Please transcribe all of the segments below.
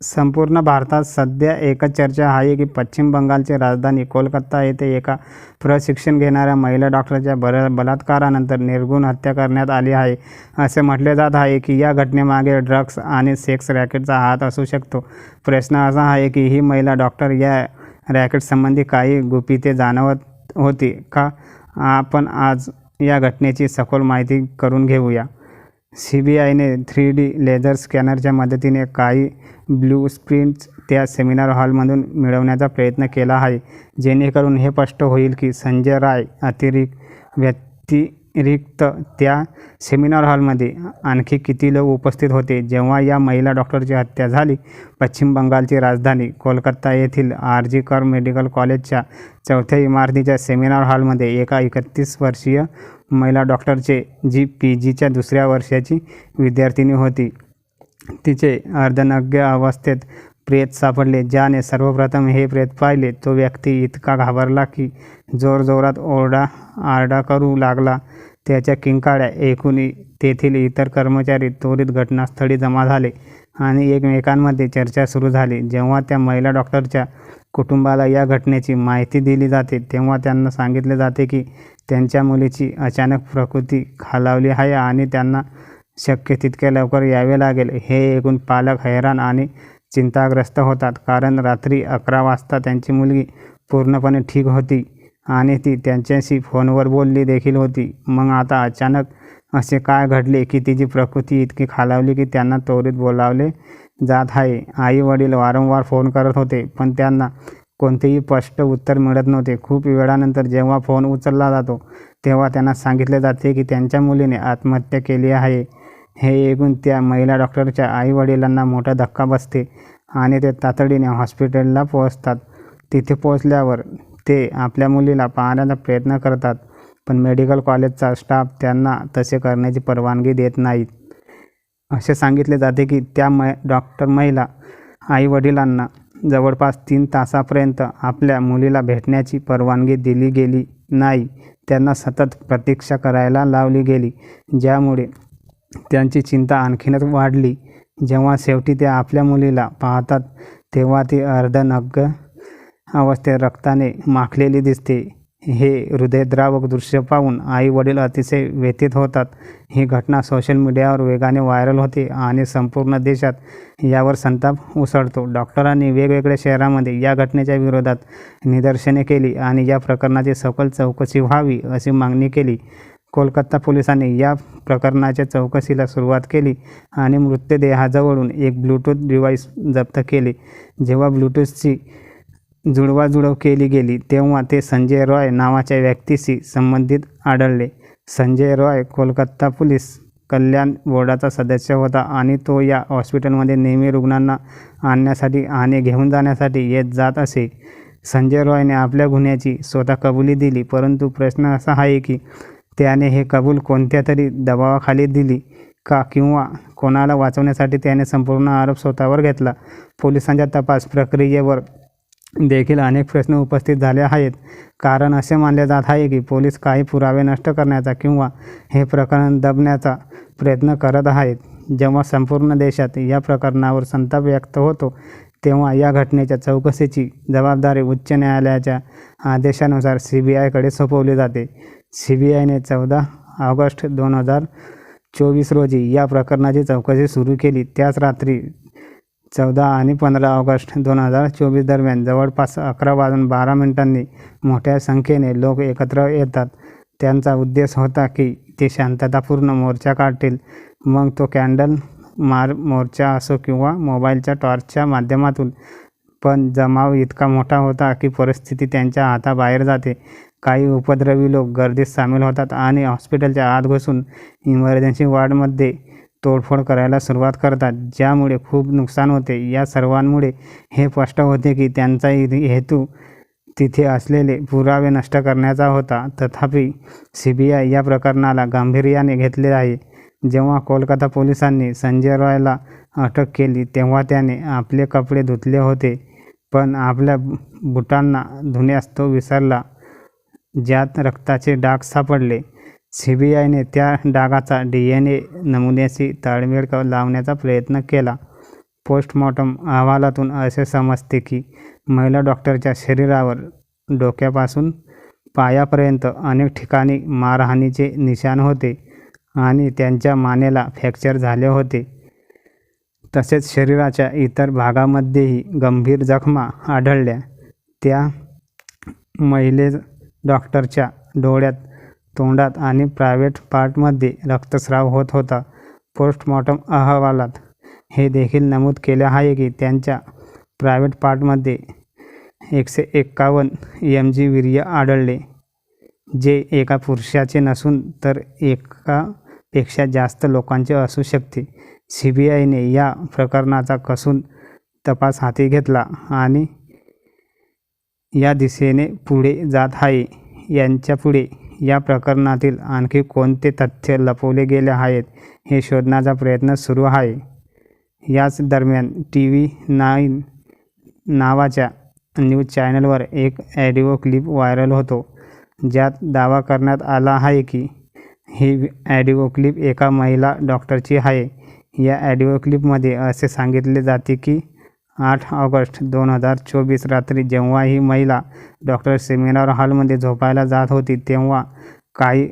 संपूर्ण भारतात सध्या एकच चर्चा आहे की पश्चिम बंगालची राजधानी कोलकाता येथे एका प्रशिक्षण घेणाऱ्या महिला डॉक्टरच्या बर बलात्कारानंतर निर्गुण हत्या करण्यात आली आहे. असे म्हटले जात आहे की या घटनेमागे ड्रग्ज आणि सेक्स रॅकेटचा हात असू शकतो. प्रश्न असा आहे की ही महिला डॉक्टर या रॅकेटसंबंधी काही गुपिते जाणवत होती का? आपण आज या घटनेची सखोल माहिती करून घेऊया. सी बी आयने थ्री डी लेझर स्कॅनरच्या मदतीने काही ब्लू स्प्रिंट्स त्या सेमिनार हॉलमधून मिळवण्याचा प्रयत्न केला आहे जेणेकरून हे स्पष्ट होईल की संजय राय अतिरिक्त व्यतिरिक्त त्या सेमिनार हॉलमध्ये आणखी किती लोक उपस्थित होते? जेव्हा या महिला डॉक्टरची हत्या झाली पश्चिम बंगालची राजधानी कोलकाता येथील आर जी कर मेडिकल कॉलेजच्या चौथ्या इमारतीच्या सेमिनार हॉलमध्ये एका एकतीस वर्षीय महिला डॉक्टरचे जी पी जीच्या दुसऱ्या वर्षाची विद्यार्थिनी होती. तिचे अर्धनग्य अवस्थेत प्रेत सापडले ज्याने सर्वप्रथम हे प्रेत पाहिले. तो व्यक्ती इतका घाबरला की जोरजोरात ओरडा आरडा करू लागला. त्याच्या किंकाळ्या ऐकून तेथील इतर कर्मचारी त्वरित घटनास्थळी जमा झाले आणि एकमेकांमध्ये चर्चा सुरू झाली. जेव्हा त्या महिला डॉक्टरच्या कुटुंबाला या घटनेची माहिती दिली जाते. तेव्हा त्यांना सांगितले जाते की त्यांच्या मुलीची अचानक प्रकृती खालावली आहे आणि त्यांना शक्य तितक्या लवकर यावे लागेल. हे ऐकून पालक हैराण आणि चिंताग्रस्त होतात. कारण रात्री अकरा वाजता त्यांची मुलगी पूर्णपणे ठीक होती आणि ती त्यांच्याशी फोनवर बोलली देखील होती. मग आता अचानक असे काय घडले की तिची प्रकृती इतकी खालावली की त्यांना त्वरित बोलावले जात आहे. आई वडील वारंवार फोन करत होते पण त्यांना कोणतेही स्पष्ट उत्तर मिळत नव्हते. खूप वेळानंतर जेव्हा फोन उचलला जातो तेव्हा त्यांना सांगितले जाते की त्यांच्या मुलीने आत्महत्या केली आहे. हे ऐकून त्या महिला डॉक्टरच्या आईवडिलांना मोठा धक्का बसते आणि ते तातडीने हॉस्पिटलला पोहोचतात. तिथे पोहोचल्यावर ते आपल्या मुलीला पाहण्याचा प्रयत्न करतात. पण मेडिकल कॉलेजचा स्टाफ त्यांना तसे करण्याची परवानगी देत नाहीत. असे सांगितले जाते की त्या मै डॉक्टर महिला आईवडिलांना जवळपास तीन तासापर्यंत आपल्या मुलीला भेटण्याची परवानगी दिली गेली नाही. त्यांना सतत प्रतीक्षा करायला लावली गेली ज्यामुळे त्यांची चिंता आणखीनच वाढली. जेव्हा शेवटी ते आपल्या मुलीला पाहतात तेव्हा ती अर्धनग्न अवस्थेत रक्ताने माखलेली दिसते. हे हृदयद्रावक दृश्य पाहून आई वडील अतिशय व्यथित होतात. ही घटना सोशल मीडियावर वेगाने व्हायरल होते आणि संपूर्ण देशात यावर संताप उसळतो. डॉक्टरांनी वेगवेगळ्या शहरामध्ये या घटनेच्या विरोधात निदर्शने केली आणि या प्रकरणाची सखोल चौकशी व्हावी अशी मागणी केली. कोलकाता पोलिसांनी या प्रकरणाच्या चौकशीला सुरुवात केली आणि मृतदेहाजवळून एक ब्लूटूथ डिव्हाइस जप्त केले. जेव्हा ब्लूटूथची जुळवाजुळव केली गेली तेव्हा ते संजय रॉय नावाच्या व्यक्तीशी संबंधित आढळले. संजय रॉय कोलकाता पोलीस कल्याण बोर्डाचा सदस्य होता आणि तो या हॉस्पिटलमध्ये नेहमी रुग्णांना आणण्यासाठी आणि घेऊन जाण्यासाठी येत जात असे. संजय रॉयने आपल्या गुन्ह्याची स्वतः कबुली दिली परंतु प्रश्न असा आहे की त्याने हे कबूल कोणत्या तरी दबावाखाली दिली का किंवा कोणाला वाचवण्यासाठी त्याने संपूर्ण आरोप स्वतःवर घेतला? पोलिसांच्या तपास प्रक्रियेवर देखील अनेक प्रश्न उपस्थित झाले आहेत. कारण असे मानले जात आहे की पोलीस काही पुरावे नष्ट करण्याचा किंवा हे प्रकरण दबण्याचा प्रयत्न करत आहेत. जेव्हा संपूर्ण देशात या प्रकरणावर संताप व्यक्त होतो तेव्हा या घटनेच्या चौकशीची जबाबदारी उच्च न्यायालयाच्या आदेशानुसार सी बी आयकडे सोपवली जाते. सी बी आयने चौदा ऑगस्ट दोन हजार चोवीस रोजी या प्रकरणाची चौकशी सुरू केली. त्याच रात्री चौदा आणि पंधरा ऑगस्ट दोन हजार चोवीस दरम्यान जवळपास अकरा वाजून बारा मिनिटांनी मोठ्या संख्येने लोक एकत्र येतात. त्यांचा उद्देश होता की ते शांततापूर्ण मोर्चा काढतील. मग तो कॅन्डल मार मोर्चा असो किंवा मोबाईलच्या टॉर्चच्या माध्यमातून. पण जमाव इतका मोठा होता की परिस्थिती त्यांच्या हाताबाहेर जाते. काही उपद्रवी लोक गर्दीत सामील होतात आणि हॉस्पिटलच्या आत घुसून इमर्जन्सी वॉर्डमध्ये तोडफोड करायला सुरुवात करतात ज्यामुळे खूप नुकसान होते. या सर्वांमुळे हे स्पष्ट होते की त्यांचा हेतू तिथे असलेले पुरावे नष्ट करण्याचा होता. तथापि सी बी आय या प्रकरणाला गांभीर्याने घेतले आहे. जेव्हा कोलकाता पोलिसांनी संजय रॉयला अटक केली तेव्हा त्याने आपले कपडे धुतले होते. पण आपल्या बुटांना धुण्यास तो विसरला ज्यात रक्ताचे डाग सापडले. सी बी आयने त्या डागाचा डी एन ए नमुन्याशी ताळमेळ लावण्याचा प्रयत्न केला. पोस्टमॉर्टम अहवालातून असे समजते की महिला डॉक्टरच्या शरीरावर डोक्यापासून पायापर्यंत अनेक ठिकाणी मारहाणीचे निशाण होते आणि त्यांच्या मानेला फ्रॅक्चर झाले होते. तसेच शरीराच्या इतर भागामध्येही गंभीर जखमा आढळल्या. त्या महिले डॉक्टरच्या डोळ्यात तोंडात आणि प्रायव्हेट पार्टमध्ये रक्तस्राव होत होता. पोस्टमॉर्टम अहवालात हे देखील नमूद केले आहे की त्यांच्या प्रायव्हेट पार्टमध्ये एकशे एक्कावन्न एम जी वीर्य आढळले. जे एका पुरुषाचे नसून तर एकापेक्षा जास्त लोकांचे असू शकते. सी बी आयने या प्रकरणाचा कसून तपास हाती घेतला आणि या दिशेने पुढे जात आहे. यांच्यापुढे या प्रकरणातील आणखी कोणते तथ्य लपवले गेले आहेत हे शोधण्याचा प्रयत्न सुरू आहे. याच दरम्यान टी व्ही नाईन नावाच्या न्यूज चॅनलवर एक ॲडिओ क्लिप व्हायरल होतो ज्यात दावा करण्यात आला आहे की ही ॲडिओ क्लिप एका महिला डॉक्टरची आहे. या ॲडिओ क्लिपमध्ये असे सांगितले जाते की आठ ऑगस्ट दोन हजार चोवीस रात्री जेव्हा ही महिला डॉक्टर सेमिनार हॉलमध्ये झोपायला जात होती तेव्हा काही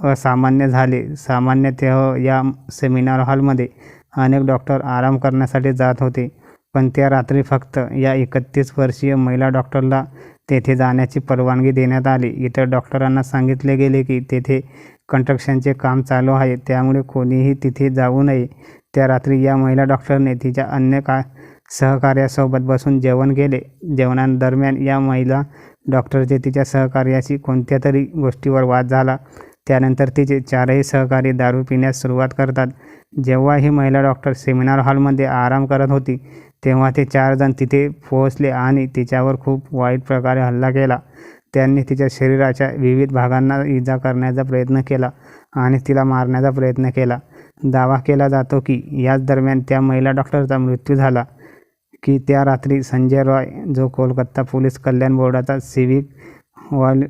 असामान्य झाले. सामान्यतः या सेमिनार हॉलमध्ये अनेक डॉक्टर आराम करण्यासाठी जात होते पण त्या रात्री फक्त या एकतीस वर्षीय महिला डॉक्टरला तेथे जाण्याची परवानगी देण्यात आली. इतर डॉक्टरांना सांगितले गेले की तेथे कंस्ट्रक्शनचे काम चालू आहे त्यामुळे कोणीही तिथे जाऊ नये. त्या रात्री या महिला डॉक्टरने तिच्या अन्य का सहकार्यासोबत बसून जेवण केले. जेवणादरम्यान या महिला डॉक्टरचे तिच्या सहकार्याशी कोणत्या तरी गोष्टीवर वाद झाला. त्यानंतर तिचे चारही सहकारी दारू पिण्यास सुरुवात करतात. जेव्हा ही महिला डॉक्टर सेमिनार हॉलमध्ये आराम करत होती तेव्हा ते चारजण तिथे पोहोचले आणि तिच्यावर खूप वाईट प्रकारे हल्ला केला. त्यांनी तिच्या शरीराच्या विविध भागांना इजा करण्याचा प्रयत्न केला आणि तिला मारण्याचा प्रयत्न केला. दावा केला जातो की याच दरम्यान त्या महिला डॉक्टरचा मृत्यू झाला. की त्या रात्री संजय रॉय जो कोलकाता पोलीस कल्याण बोर्डाचा सिविक वॉल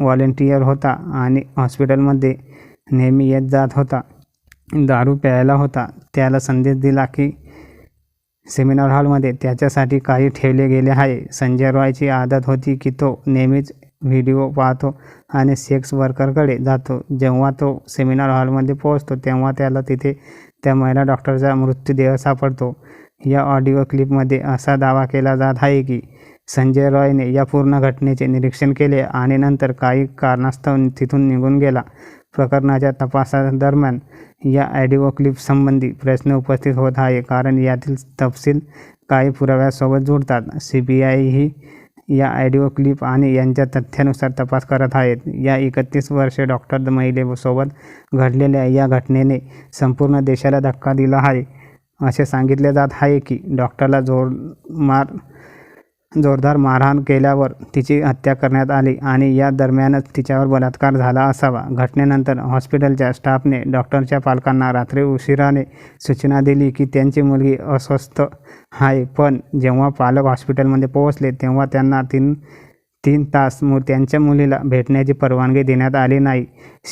व्हॉलेंटियर होता आणि हॉस्पिटलमध्ये नेहमी येत जात होता दारू प्यायला होता त्याला संदेश दिला की सेमिनार हॉलमध्ये त्याच्यासाठी काही ठेवले गेले आहे. संजय रॉयची आदत होती की तो नेहमीच व्हिडिओ पाहतो आणि सेक्स वर्करकडे जातो. जेव्हा तो सेमिनार हॉलमध्ये पोहोचतो तेव्हा त्याला तिथे त्या महिला डॉक्टरचा मृत्यूदेह सापडतो. या ऑडिओ क्लिपमध्ये असा दावा केला जात आहे की संजय रॉयने या पूर्ण घटनेचे निरीक्षण केले आणि नंतर काही कारणास्तव तिथून निघून गेला. प्रकरणाच्या तपासादरम्यान या ऑडिओ क्लिपसंबंधी प्रश्न उपस्थित होत आहे कारण यातील तपशील काही पुराव्यासोबत जोडतात. सी बी आय ही या ऑडिओ क्लिप आणि यांच्या तथ्यानुसार तपास करत आहेत. या एकतीस वर्षे डॉक्टर महिलेसोबत घडलेल्या या घटनेने संपूर्ण देशाला धक्का दिला आहे. असे सांगितले जात आहे की डॉक्टरला जोर मार जोरदार मारहाण केल्यावर तिची हत्या करण्यात आली आणि या दरम्यानच तिच्यावर बलात्कार झाला असावा. घटनेनंतर हॉस्पिटलच्या स्टाफने डॉक्टरच्या पालकांना रात्री उशिराने सूचना दिली की त्यांची मुलगी अस्वस्थ आहे. पण जेव्हा पालक हॉस्पिटलमध्ये पोहोचले तेव्हा त्यांना तीन तीन तास मु त्यांच्या मुलीला भेटण्याची परवानगी देण्यात आली नाही.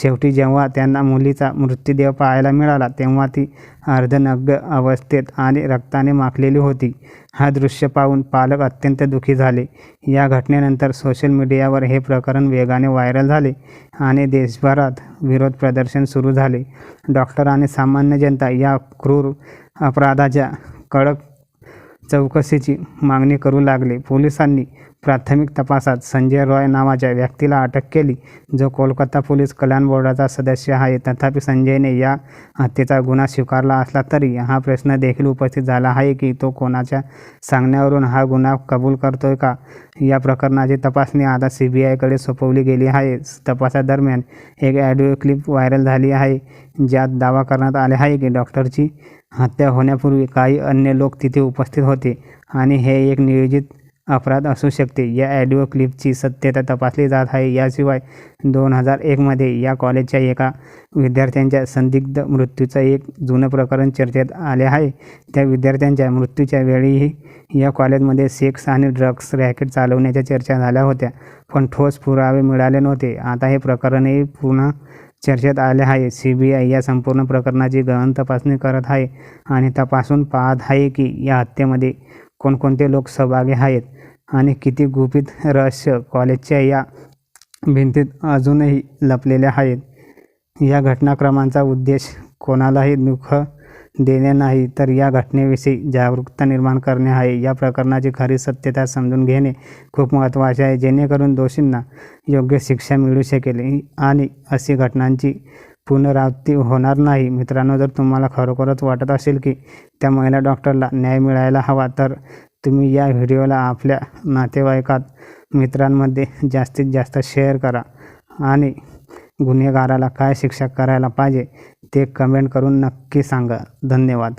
शेवटी जेव्हा त्यांना मुलीचा मृत्यूदेह पाहायला मिळाला तेव्हा ती अर्धनग्न अवस्थेत आणि रक्ताने माखलेली होती. हा दृश्य पाहून पालक अत्यंत दुःखी झाले. या घटनेनंतर सोशल मीडियावर हे प्रकरण वेगाने व्हायरल झाले आणि देशभरात विरोध प्रदर्शन सुरू झाले. डॉक्टर आणि सामान्य जनता या क्रूर अपराधाच्या कडक चौकशीची मागणी करू लागले. पोलिसांनी प्राथमिक तपासात संजय रॉय नावाच्या व्यक्तीला अटक केली जो कोलकाता पोलीस कल्याण बोर्डाचा सदस्य आहे. तथापि संजयने या हत्येचा गुन्हा स्वीकारला असला तरी हा प्रश्न देखील उपस्थित झाला आहे की तो कोणाच्या सांगण्यावरून हा गुन्हा कबूल करतोय का? या प्रकरणाची तपासणी आता सी बी आयकडे सोपवली गेली आहे. तपासादरम्यान एक ऑडिओ क्लिप व्हायरल झाली आहे. ज्यात दावा करण्यात आले आहे की डॉक्टरची हत्या होण्यापूर्वी काही अन्य लोक तिथे उपस्थित होते आणि हे एक नियोजित अपराध असू शकते. या ॲडिओ क्लिपची सत्यता तपासली जात आहे. याशिवाय दोन हजार एकमध्ये या कॉलेजच्या एका विद्यार्थ्यांच्या संदिग्ध मृत्यूचं एक जुनं प्रकरण चर्चेत आले आहे. त्या विद्यार्थ्यांच्या मृत्यूच्या वेळीही या कॉलेजमध्ये सेक्स आणि ड्रग्स रॅकेट चालवण्याच्या चर्चा झाल्या होत्या पण ठोस पुरावे मिळाले नव्हते. आता हे प्रकरणही पुन्हा चर्चेत आले आहे. सी बी आय या संपूर्ण प्रकरणाची गहन तपासणी करत आहे आणि तपासून पाहत आहे की या हत्येमध्ये कोणकोणते लोक सहभागी आहेत आणि किती गुपित रहस्य कॉलेजच्या या भिंतीत अजूनही लपलेले आहेत? या घटनाक्रमांचा उद्देश कोणालाही दुःख देणे नाही तर या घटनेविषयी जागरूकता निर्माण करणे आहे. या प्रकरणाची खरी सत्यता समजून घेणे खूप महत्त्वाचे आहे जेणेकरून दोषींना योग्य शिक्षा मिळू शकेल आणि अशी घटनांची पुनरावृत्ती होणार नाही. मित्रांनो जर तुम्हाला खरोखरच वाटत असेल की त्या महिला डॉक्टरला न्याय मिळायला हवा तर तुम्ही या व्हिडिओला आपल्या नातेवाईकात मित्रांमध्ये जास्तीत जास्त शेअर करा आणि गुन्हेगाराला काय शिक्षा करायला पाहिजे ते कमेंट करून नक्की सांगा. धन्यवाद.